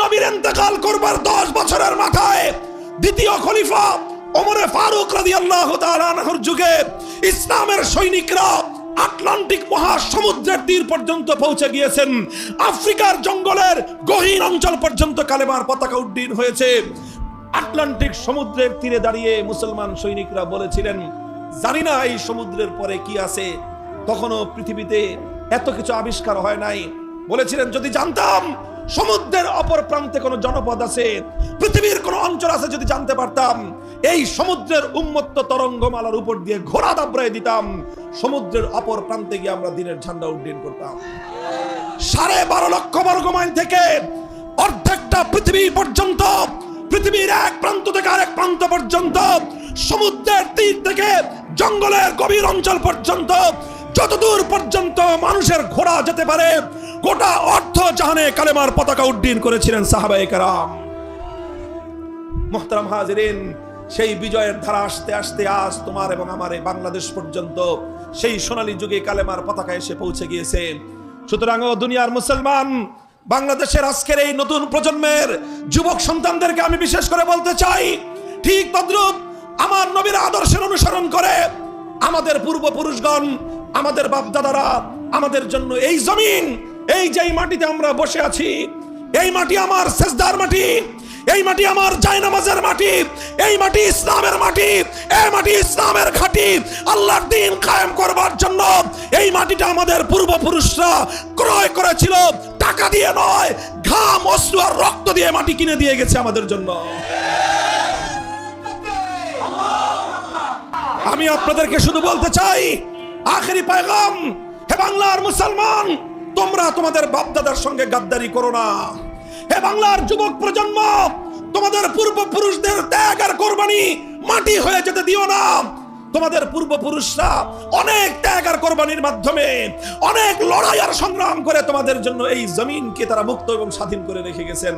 নবীর ইন্তেকাল করবার দশ বছরের মাথায় দ্বিতীয় খলিফা ওমরে ফারুক রাদিয়াল্লাহু তাআলা আনহুর যুগে ইসলামের সৈনিকরা আটলান্টিক মহাসমুদ্রের তীর পর্যন্ত পৌঁছে গিয়েছেন। আফ্রিকার জঙ্গলের গহীন অঞ্চল পর্যন্ত কালেমার পতাকা উড্ডীন হয়েছে। আটলান্টিক সমুদ্রের তীরে দাঁড়িয়ে মুসলমান সৈনিকরা বলেছিলেন, জানি না এই সমুদ্রের পরে কি আছে। তখনও পৃথিবীতে এত কিছু আবিষ্কার হয় নাই। বলেছিলেন, যদি জানতাম সমুদ্রের অপর প্রান্তে কোনো জনপদ আছে, পৃথিবীর কোনো অঞ্চল আছে যদি জানতে পারতাম, এই সমুদ্রের উন্মত্ত তরঙ্গমালার উপর দিয়ে ঘোড়া দাবড়ায় দিতাম, সমুদ্রের অপর প্রান্তে গিয়ে আমরা দিনের ঝান্ডা উড্ডীন করতাম। সাড়ে বারো লক্ষ বর্গ মাইল থেকে অর্ধেকটা পৃথিবী পর্যন্ত, পৃথিবীর এক প্রান্ত থেকে আরেক প্রান্ত পর্যন্ত, সমুদ্রের তীর থেকে জঙ্গলের গভীর অঞ্চল পর্যন্ত যতদূর পর্যন্ত মানুষের ঘোড়া যেতে পারে, গোটা অর্থ জাহানে কালেমার পতাকা উড্ডীন করেছিলেন সাহাবায়ে কারাম। মোহতারাম হাজিরিন, সেই বিজয়ের ধারা আসতে আসতে আজ তোমার এবং আমার এই বাংলাদেশ পর্যন্ত সেই সোনালী যুগে কালেমার পতাকা এসে পৌঁছে গিয়েছে। সুতরাং দুনিয়ার মুসলমান, বাংলাদেশের আজকের এই নতুন প্রজন্মের যুবক সন্তানদেরকে আমি বিশেষ করে বলতে চাই, ঠিক তদ্রুপ আমার নবীর আদর্শের অনুসরণ করে আমাদের পূর্বপুরুষগণ আমাদের বাপদাদারা আমাদের জন্য এই জমিন, এই যে মাটিতে আমরা বসে আছি, এই মাটি আমার সেজদার মাটি, এই মাটি আমার জায়নামাজের মাটি, এই মাটি ইসলামের মাটি, এই মাটি ইসলামের ঘাটি আল্লাহর দিন কায়েম করবার জন্য এই মাটিটা আমাদের পূর্বপুরুষরা ক্রয় করেছিল। টাকা দিয়ে নয়, ঘাম, অশ্রু আর রক্ত দিয়ে মাটি কিনে দিয়ে গেছে আমাদের জন্য। আমি আপনাদেরকে শুধু বলতে চাই আখেরি পায়গাম, হে বাংলার মুসলমান, তোমরা তোমাদের বাপদাদার সঙ্গে গাদ্দারি করো না। হে বাংলার যুবক প্রজন্ম, তোমাদের পূর্বপুরুষদের ত্যাগ আর কোরবানি মাটি হয়ে যেতে দিও না। তোমাদের পূর্বপুরুষরা অনেক ত্যাগ আর কোরবানির মাধ্যমে অনেক লড়াই আর সংগ্রাম করে তোমাদের জন্য এই জমিনকে তারা মুক্ত এবং স্বাধীন করে রেখে গেছেন।